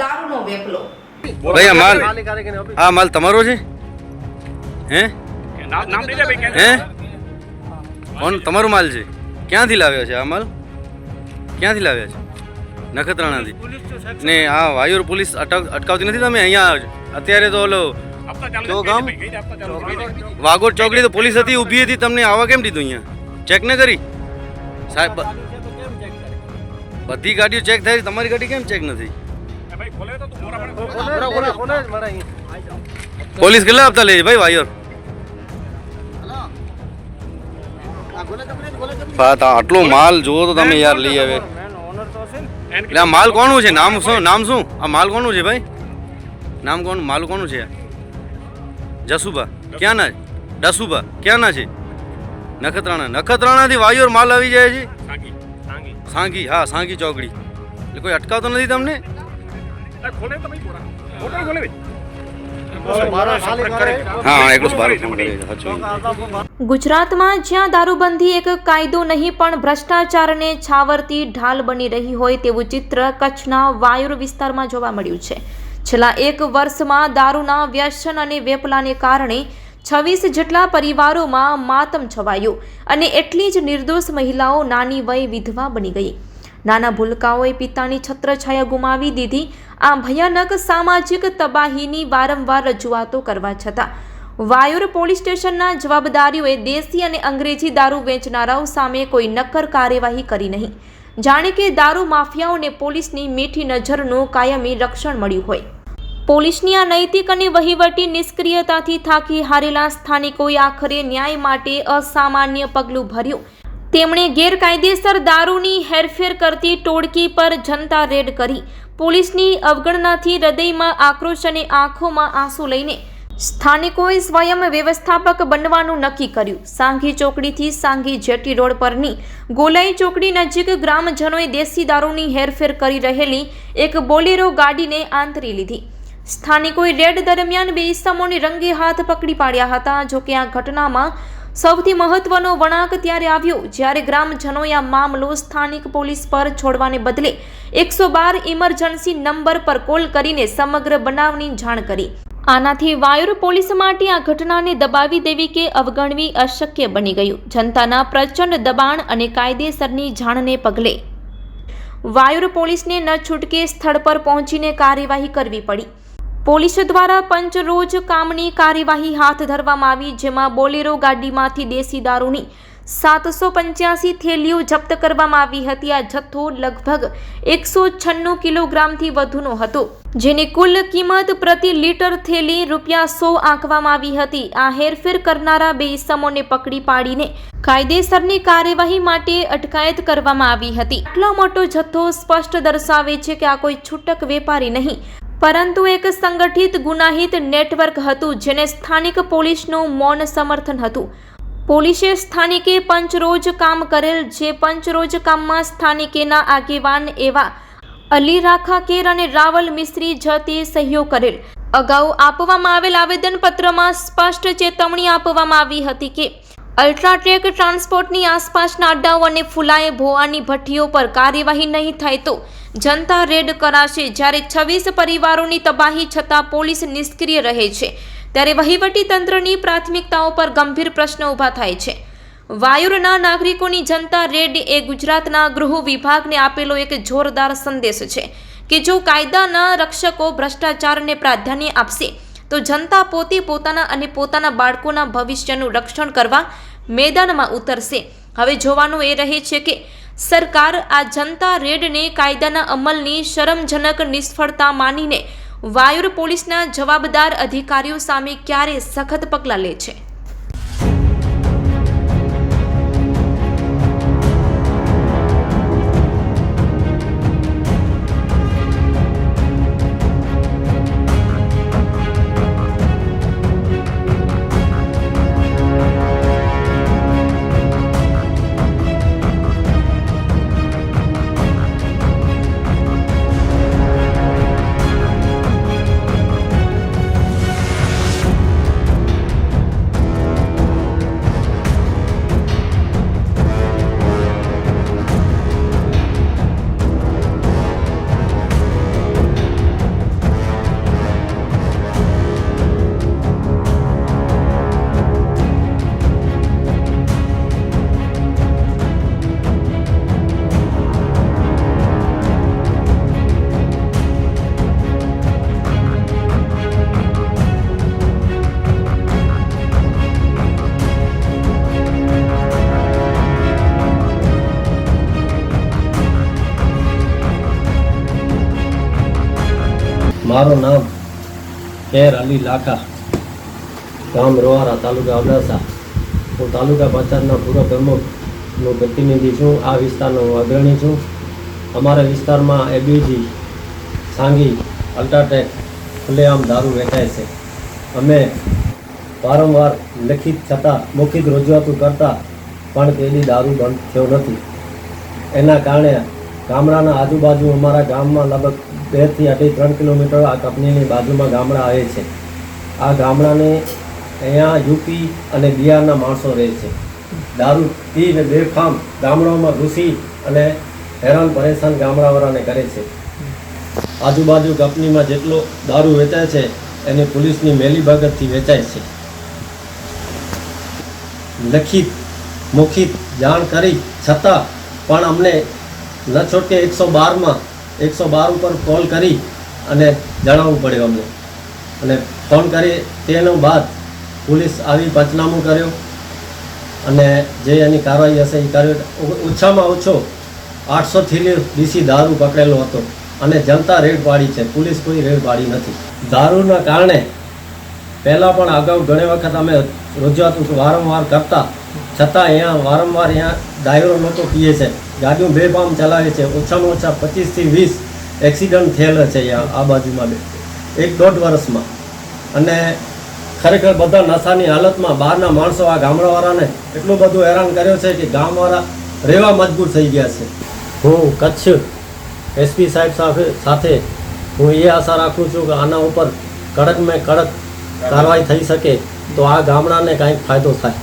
દારૂનો વેપલો. ભાઈ આ માલ આ માલ તમારો છે? હે? નામ લઈ લે ભાઈ હે? કોણ? તમારો માલ છે. ક્યાંથી લાવ્યો છે આ માલ? ક્યાંથી લાવ્યા છે? નખત્રાણાથી. ને આ વાયુર પોલીસ અટક અટકાવતી નથી તમે? અહીંયા અત્યારે તો ઓલો ચોગામ? વાગોડ ચોકડી તો પોલીસ હતી ઊભી હતી તમને આવા કેમ દીધું અહીંયા? ચેક ન કરી. સાહેબ બધી ગાડીઓ ચેક થાય તમારી ગાડી કેમ ચેક નથી? પોલીસ કેટલા આપતા લે ભાઈ વાયર? આટલો માલ જુઓ તો તમે યાર લઈ આવે. એટલે આ માલ કોનું છે? નામ શું? નામ શું? આ માલ કોનું છે ભાઈ? નામ કોણ માલ કોનું છે? જસુબા ક્યાં ના ડસુબા ક્યાં ના છે? નખત્રાણા. નખત્રાણાથી વાયુર માલ આવી જાય છે? સાંગી. હા, સાંગી ચોકડી. એટલે કોઈ અટકાવતો નથી તમને? ગુજરાતમાં જ્યાં દારૂબંધી એક કાયદો નહીં પણ ભ્રષ્ટાચારને છાવરતી ઢાલ બની રહી હોય તેવું ચિત્ર કચ્છના વાયુર વિસ્તારમાં જોવા મળ્યું છે. છેલ્લા એક વર્ષમાં દારૂના વ્યસન અને વેપલાને કારણે છવ્વીસ જેટલા પરિવારોમાં માતમ છવાયું અને એટલી જ નિર્દોષ મહિલાઓ નાની વય વિધવા બની ગઈ. નાના ભૂલકાઓએ પિતાની છત્રછાયા ગુમાવી દીધી. આ ભયાનક સામાજિક તબાહીની વારંવાર રજૂઆતો કરવા છતાં, વાયુર પોલીસ સ્ટેશનના જવાબદારીઓએ દેશી અને અંગ્રેજી દારૂ વેચનારાઓ સામે કોઈ નક્કર કાર્યવાહી કરી નહીં. જાણે કે દારૂ માફિયાઓને પોલીસની મીઠી નજરનું કાયમી રક્ષણ મળ્યું હોય. પોલીસની આ નૈતિક અને વહીવટી નિષ્ક્રિયતાથી થાકી હારેલા સ્થાનિકોએ આખરે ન્યાય માટે અસામાન્ય પગલું ભર્યું. તેમણે ગેરકાયદેસર દારૂની હેરફેર કરતી ટોળકી પર જનતા રેડ કરી. પોલીસની અવગણનાથી હૃદયમાં આક્રોશ અને આંખોમાં આંસુ લઈને સ્થાનિકોએ સ્વયં વ્યવસ્થાપક બનવાનું નક્કી કર્યું. સાંઘી ચોકડીથી સાંઘી જેટી રોડ પરની ગોલાઈ ચોકડી નજીક ગ્રામજનોએ દેશી દારૂની હેરફેર કરી રહેલી એક બોલેરો ગાડીને આંતરી લીધી. સ્થાનિકોએ રેડ દરમિયાન બે ઇસમોને રંગે હાથ પકડી પાડ્યા હતા, જોકે આ ઘટનામાં સૌથી મહત્વનો વળાંક ત્યારે આવ્યો જ્યારે ગ્રામજનોએ આ મામલો સ્થાનિક પોલીસ પર છોડવાને બદલે એકસો બાર ઇમરજન્સી નંબર પર કોલ કરીને સમગ્ર બનાવની જાણ કરી. આનાથી વાયુર પોલીસ માટે આ ઘટનાને દબાવી દેવી કે અવગણવી અશક્ય બની ગયું. જનતાના પ્રચંડ દબાણ અને કાયદેસરની જાણને પગલે વાયુર પોલીસને ન છૂટકે સ્થળ પર પહોંચીને કાર્યવાહી કરવી પડી. પોલીસ દ્વારા પંચ રોજ કામની કાર્યવાહી હાથ ધરવામાં આવી, જેમાં બોલેરો ગાડીમાંથી દેશી દારૂની સાતસો પંચ્યાસી થેલીઓ જપ્ત કરવામાં આવી હતી. આ જથ્થો લગભગ એકસો છન્નું કિલોગ્રામથી વધુનો હતો, જેની કુલ કિંમત પ્રતિ લીટર થેલી રૂપિયા સો આંકવામાં આવી હતી. આ હેરફેર કરનારા બે ઇસમોને પકડી પાડીને કાયદેસરની કાર્યવાહી માટે અટકાયત કરવામાં આવી હતી. આટલો મોટો જથ્થો સ્પષ્ટ દર્શાવે છે કે આ કોઈ છૂટક વેપારી નહીં પરંતુ એક સંગઠિત ગુનાહિત નેટવર્ક હતું જેને સ્થાનિક પોલીસનું મૌન સમર્થન હતું. પોલીસે સ્થાનિકે પંચરોજ કામ કરેલ જે પંચરોજ કામમાં સ્થાનિકેના આગેવાન એવા અલી રાખા કેર અને રાવલ મિસ્ત્રી જ તે સહયોગ કરેલ. અગાઉ આપવામાં આવેલ આવેદનપત્રમાં સ્પષ્ટ ચેતવણી આપવામાં આવી હતી કે અલ્ટ્રાટેક ટ્રાન્સપોર્ટની આસપાસના અડ્ડાઓ અને ફુલાએ ભોવાની ભઠ્ઠીઓ પર કાર્યવાહી નહીં થાય તો જનતા રેડ કરાશે. જ્યારે છવ્વીસ પરિવારોની તબાહી છતાં પોલીસ નિષ્ક્રિય રહે છે, ત્યારે વહીવટી તંત્રની પ્રાથમિકતાઓ પર ગંભીર પ્રશ્ન ઊભા થાય છે. વાયુરના નાગરિકોની જનતા રેડ એ ગુજરાતના ગૃહ વિભાગને આપેલો એક જોરદાર સંદેશ છે કે જો કાયદાના રક્ષકો ભ્રષ્ટાચારને પ્રાધાન્ય આપશે તો જનતા પોતે પોતાના અને પોતાના બાળકોના ભવિષ્યનું રક્ષણ કરવા મેદાનમાં ઉતરશે. હવે જોવાનું એ રહે છે કે સરકાર આ જનતા રેડને કાયદાના અમલની શરમજનક નિષ્ફળતા માનીને વાયુર પોલીસના જવાબદાર અધિકારીઓ સામે ક્યારે સખત પગલાં લે છે? મારું નામ ખેર અલી લાખા. ગામ રોહારા, તાલુકા અબડાસા. હું તાલુકા પંચાયતના પૂર્વ પ્રમુખનો પ્રતિનિધિ છું. આ વિસ્તારનો હું અગ્રણી છું. અમારા વિસ્તારમાં એબીજી સાંગી, અલ્ટ્રાટેક, ખુલ્લેઆમ દારૂ વેચાય છે. અમે વારંવાર લેખિત છતાં મૌખિક રજૂઆતો કરતા પણ તેની દારૂ બંધ થયો નથી. એના કારણે ગામડાના આજુબાજુ અમારા ગામમાં લગભગ બેથી અઢી ત્રણ કિલોમીટર આ કંપનીની બાજુમાં ગામડા આવે છે. આ ગામડાને અહીંયા યુપી અને બિહારના માણસો રહે છે. દારૂ, પી ને બેફામ ગામડાઓમાં ઘૂસી અને હેરાન પરેશાન ગામડાવાળાને કરે છે. આજુબાજુ કંપનીમાં જેટલો દારૂ વેચાય છે, એને પોલીસની મેલીભગતથી વેચાય છે. લખિત, મૌખિત જાણ કરી છતાં પણ અમને ન છોટકે એકસો બારમાં એકસો બાર ઉપર કોલ કરી અને જણાવવું પડ્યું અમને. અને ફોન કરી તેનો બાદ પોલીસ આવી પંચનામું કર્યો અને જે એની કાર્યવાહી હશે એ કર્યો ઓછામાં ઓછો આઠસો થેલી ડીસી દારૂ પકડેલો હતો અને જનતા રેડ પાડી છે. પોલીસ કોઈ રેડ પાડી નથી. દારૂના કારણે પહેલાં પણ અગાઉ ઘણી વખત અમે રજૂઆત વારંવાર કરતા, છતાં અહીંયા વારંવાર અહીંયા ડાયરો લોકો પીએ છે. ગાડીઓ બેફામ ચલાવે છે. ઓછામાં ઓછા પચીસથી વીસ એક્સિડન્ટ થયેલા છે આ બાજુમાં બે. એક દોઢ વર્ષમાં. અને ખરેખર બધા નશાની હાલતમાં બહારના માણસો આ ગામડાવાળાને એટલું બધું હેરાન કર્યો છે કે ગામવાળા રહેવા મજબૂર થઈ ગયા છે. હું કચ્છ એસપી સાહેબ સાથે સાથે હું એ આશા રાખું છું કે આના ઉપર કડક મેં કડક કાર્યવાહી થઈ શકે તો આ ગામડાને કાંઈક ફાયદો થાય.